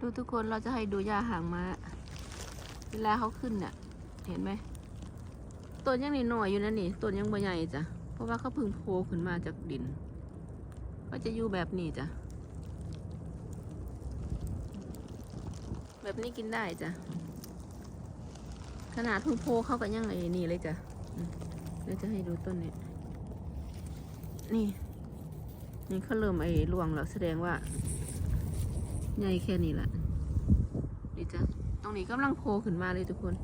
ดูทุกคนเราจะให้ดูหญ้าหางม้า เวลาเขาขึ้นเนี่ยเห็นไหมต้นยังนี่หน่อยอยู่นะนี่ต้นยังบ่ใหญ่จ้ะเพราะว่าเขาพึ่งโผล่ขึ้นมาจากดิน ก็จะอยู่แบบนี้จ้ะแบบนี้กินได้จ้ะขนาดพึ่งโผล่เขาก็ยังไอ้นี่เลยจ้ะเดี๋ยวจะให้ดูต้นนี้นี่นี่เขาเริ่มไอ้รวงแล้วแสดงว่า ใหญ่แค่นี้แหละนี่จ้ะตรงนี้กำลังโผล่ขึ้นมาเลยทุกคน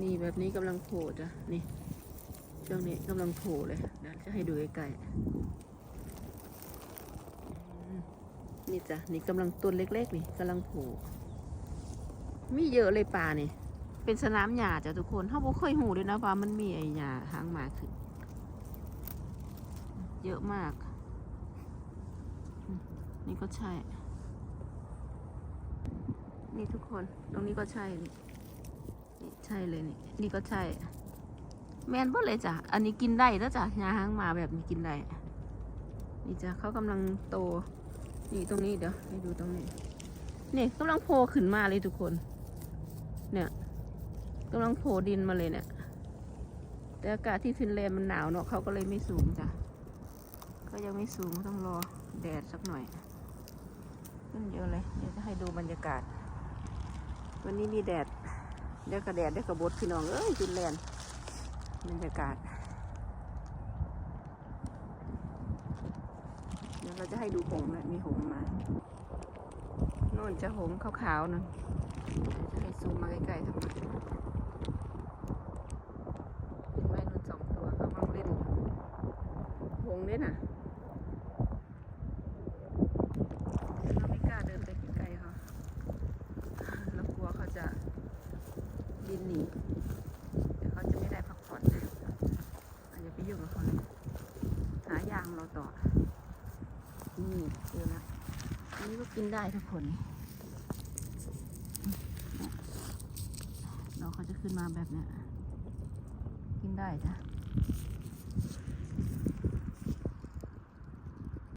นี่แบบนี้กำลังโผล่จ้ะนี่ช่วงนี้กำลังโผล่เลยเดี๋ยวจะให้ดูใกล้ๆนี่จ้ะนี่กำลังต้นเล็ก ๆ นี่กำลังโผล่มีเยอะเลยป่านี่เป็นสนามหญ้าจ้ะทุกคนเขาบ่เคยหูเลยนะว่ามันมีไอ้หญ้าหางหมาขึ้นเยอะมาก นี่ก็ใช่ นี่ทุกคน ตรงนี้ก็ใช่นี่นี่ใช่เลยนี่ นี่ก็ใช่ แมนบ่เลยจ้ะ อันนี้กินได้แล้วจ้ะยาหางมาแบบนี้กินได้ นี่จ้ะเขากำลังโต นี่ตรงนี้เดี๋ยวให้ดูตรงนี้นี่กำลังโผล่ขึ้นมาเลยทุกคน เนี่ยกำลังโผล่ดินมาเลยเนี่ย แต่อากาศที่ฟินแลนด์มันหนาวเนาะเขาก็เลยไม่สูงจ้ะ ก็ยังไม่สูงต้องรอแดดสักหน่อยขึ้นเยอะเลย เดี๋ยวจะให้ดูบรรยากาศ วันนี้มีแดดเดี๋ยวกระแดดเดี๋ยวกระบดพี่น้องเอ้ยฟินแลนด์บรรยากาศเดี๋ยวเราจะให้ดูหงนะมีหงมาโน่นจะหงขาวๆนั่นจะให้ซูมมาใกล้ๆทำไมเห็นไหมนู่นสองตัวกำลังเล่นหงเนี่ยนะ เราไม่กล้าเดินไปใกล้ๆเขาเรากลัวเขาจะบินหนี เดี๋ยวเขาจะไม่ได้พักผ่อนอันนี้ไปยุ่งกับเขาเลยหายางเราต่อ นี่เจอแล้วอันนี้ก็กินได้ทุกคนเราเขาจะขึ้นมาแบบเนี้ยกินได้จ้ะ